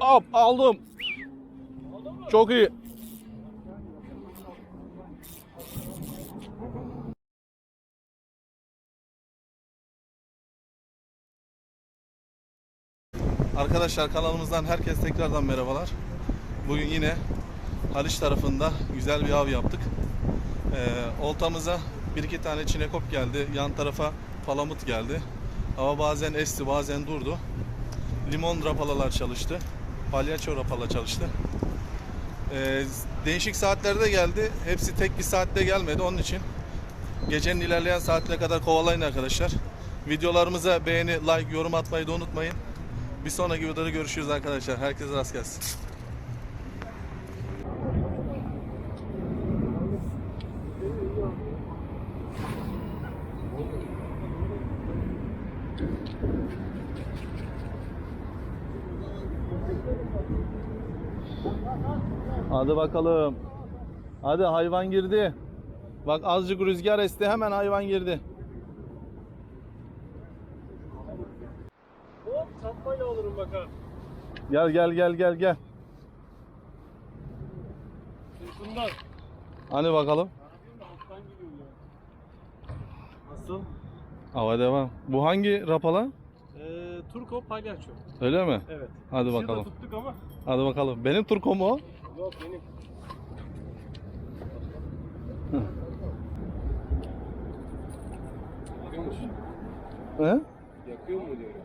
Hop aldım. Çok iyi. Arkadaşlar kanalımızdan herkes tekrardan merhabalar. Bugün yine Haliç tarafında güzel bir av yaptık. Ee, oltamıza bir iki tane çinekop geldi. Yan tarafa palamut geldi. Hava bazen esti bazen durdu. Limon rapalalar çalıştı. Palyaço rapala çalıştı. Ee, değişik saatlerde geldi. Hepsi tek bir saatte gelmedi. Onun için gecenin ilerleyen saatine kadar kovalayın arkadaşlar. Videolarımıza beğeni, like, yorum atmayı da unutmayın. Bir sonraki videoda görüşürüz arkadaşlar. Herkese rast gelsin. Hadi bakalım. Hadi hayvan girdi. Bak azıcık rüzgar esti hemen hayvan girdi. Hop sapmayla olurum bak ha. Gel gel gel gel gel. Sırtından. Hani bakalım. Nasıl? Hava devam. Bu hangi rapala? Ee, Turko palyaço. Öyle mi? Evet. Hadi bakalım. tuttuk ama. Hadi bakalım. Benim turko mu o? Yok benim. Yakıyormuş. He? Yakıyor mu diyorum.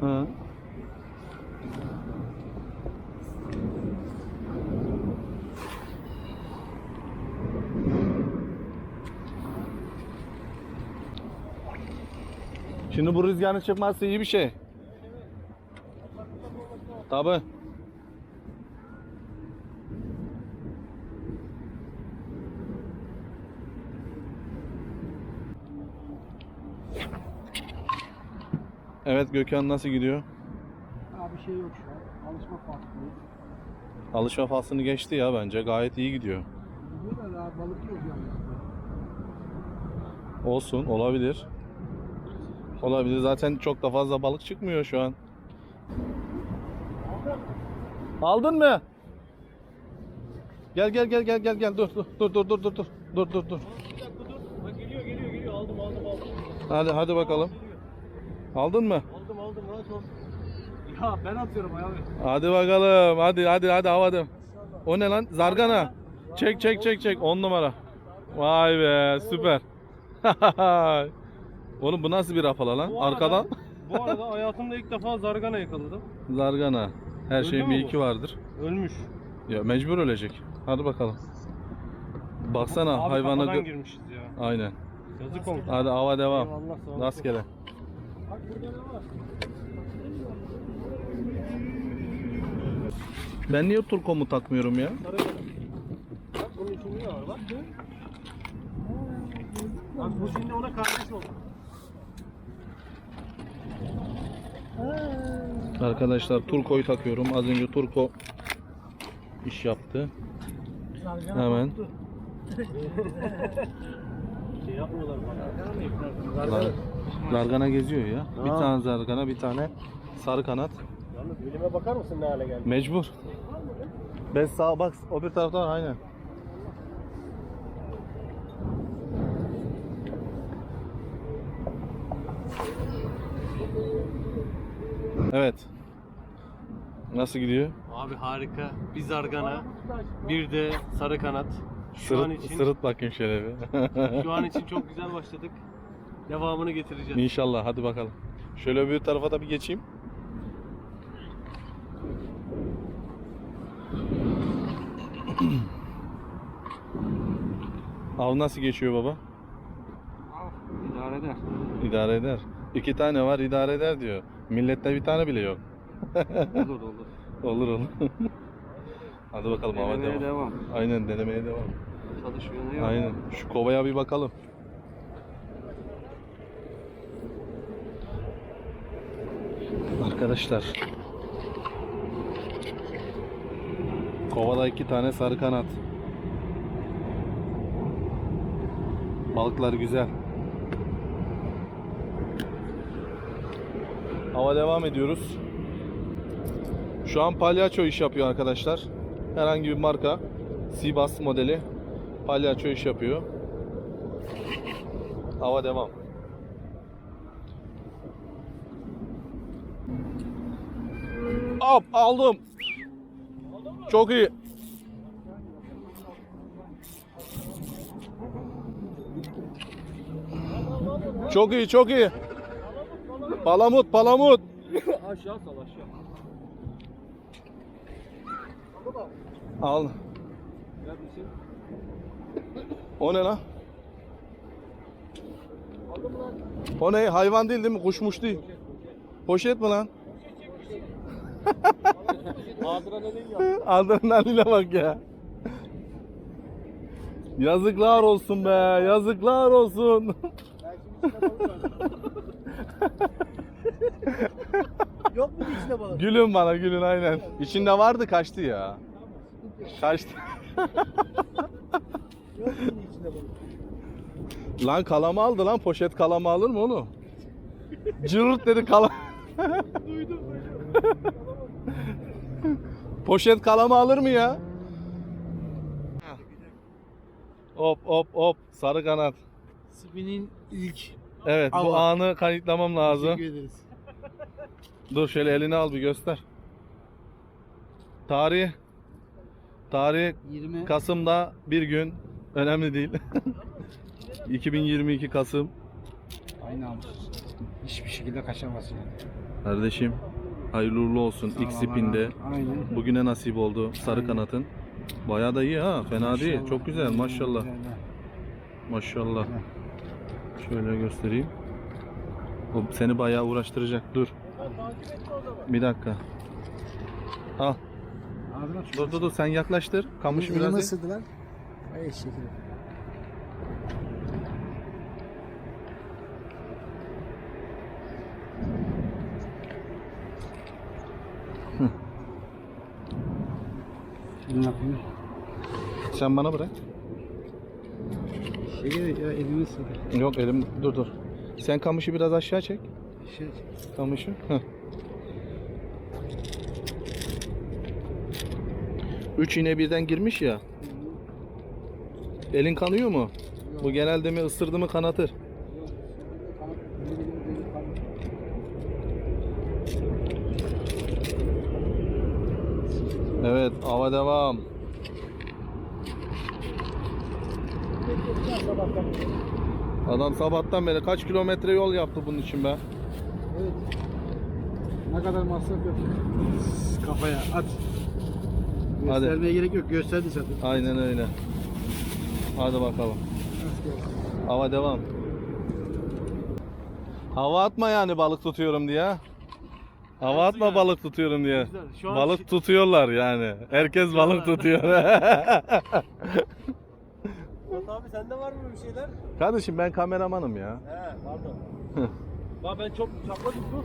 Hı. Şimdi bu rüzgarın çıkması iyi bir şey. Tabi. Evet Gökhan nasıl gidiyor? Abi şey yok şu an. Alışma farklıyız. Alışma faslını geçti ya bence. Gayet iyi gidiyor. Gidiyor da abi balık yok yani. Olsun, olabilir. Olabilir. Zaten çok da fazla balık çıkmıyor şu an. Aldın mı? Gel gel gel gel gel gel dur dur dur dur dur dur dur dur dur dur. Bak geliyor geliyor geliyor. Aldım aldım aldım. Hadi hadi bakalım. Aldın mı? Aldım aldım rahat ol. Ya ben atıyorum abi. Hadi bakalım. Hadi hadi hadi havada. O ne lan? Zargana. Çek çek çek çek. 10 numara. Vay be süper. Oğlum bu nasıl bir rapala lan? Bu arada- Arkadan Bu arada hayatımda ilk defa zargana yakaladım. zargana. Her Öldü şeyin mü bir bu? iki vardır. Ölmüş. Ya mecbur ölecek. Hadi bakalım. Baksana Abi hayvana kafadan gö- girmişiz ya. Aynen. Yazık oldu. Hadi hava devam. Eyvallah, sağ olasın. Rastgele. Bak burada ne var? Ben niye turkomu takmıyorum ya? Bak bunun içinde ne var bak. Bak bu şimdi ona kardeş oldu. Arkadaşlar turkoyu takıyorum. Az önce turko iş yaptı. Hemen. Şey yapmıyorlar bana. Lar- Zargana geziyor ya. Bir Ha. tane zargana, bir tane sarı kanat. Yalnız elime bakar mısın ne hale geldi? Mecbur. Ben sağa bak, o bir taraftan var, aynen. Evet. Nasıl gidiyor? Abi harika. Bir zargana, bir de sarı kanat. Şu an Sırıt, için sırıt bakayım şöyle bir. şu an için çok güzel başladık. Devamını getireceğiz. İnşallah hadi bakalım. Şöyle öbür tarafa da bir geçeyim. Av nasıl geçiyor baba? İdare eder. İdare eder. İki tane var idare eder diyor. Millette bir tane bile yok. Olur olur. Olur olur. hadi bakalım hava Denemeye devam. devam. Aynen denemeye devam. Çalışıyor ne yok? Aynen. Şu kovaya bir bakalım. Arkadaşlar. Kovada iki tane sarı kanat. Balıklar güzel. Hava devam ediyoruz. Şu an palyaço iş yapıyor arkadaşlar. Herhangi bir marka. Sibas modeli. Palyaço iş yapıyor. Hava devam. Hop aldım. Çok iyi. Çok iyi, çok iyi. Palamut, palamut. Aşağı sal aşağı. Al. Neredesin? O ne lan? O ne? Hayvan değil değil mi? Kuşmuş değil. Poşet mi lan? Adrenalin yap. Adrenaline bak ya. Yazıklar olsun be. Yazıklar olsun. İçinde balık? gülün bana gülün aynen. İçinde vardı kaçtı ya. Kaçtı. Yok mu içinde balık? Lan kalama aldı lan. Poşet kalama alır mı onu? Cırt dedi kala. Duydum. Poşet kalama alır mı ya? Hop hop hop sarı kanat. Spin'in ilk. Evet bu anı kanıtlamam lazım. Teşekkür ederiz. Dur şöyle elini al bir göster. Tarih. Tarih 20. Kasım'da bir gün. Önemli değil. 2022 Kasım. Aynı namussuz. Hiçbir şekilde kaçamaz yani. Kardeşim hayırlı uğurlu olsun. İlk spinde. Aynen. Bugüne nasip oldu sarı Aynen. kanatın. Bayağı da iyi ha. Fena değil. Maşallah. Çok güzel maşallah. Güzel. Maşallah. Şöyle göstereyim. O seni bayağı uğraştıracak. Dur. Bir dakika. Al. Ağzına. Dur dur dur sen yaklaştır. Kamışı biraz. ye. ısırdı lan. Ay şekil. Ne yapayım? Sen bana bırak. Şekil ya elimi ısırdı. Yok elim dur dur. Sen kamışı biraz aşağı çek. Şey, Kamışı. Heh. Üç iğne birden girmiş ya. Elin kanıyor mu? Bu genelde mi ısırdı mı kanatır. Evet, hava devam. Adam sabahtan beri kaç kilometre yol yaptı bunun için be. Evet. Ne kadar masraf yok. Kafaya at. Hadi. Göstermeye gerek yok. Gösterdi zaten. Aynen öyle. Hadi bakalım. Hava devam. Hava atma yani balık tutuyorum diye. Hava atma yani. balık tutuyorum diye. Güzel. Şu an Balık şi- tutuyorlar yani. Herkes balık tutuyor. Abi sende var mı bir şeyler? Kardeşim ben kameramanım ya. He pardon. Bak ben çok çapla tuttum.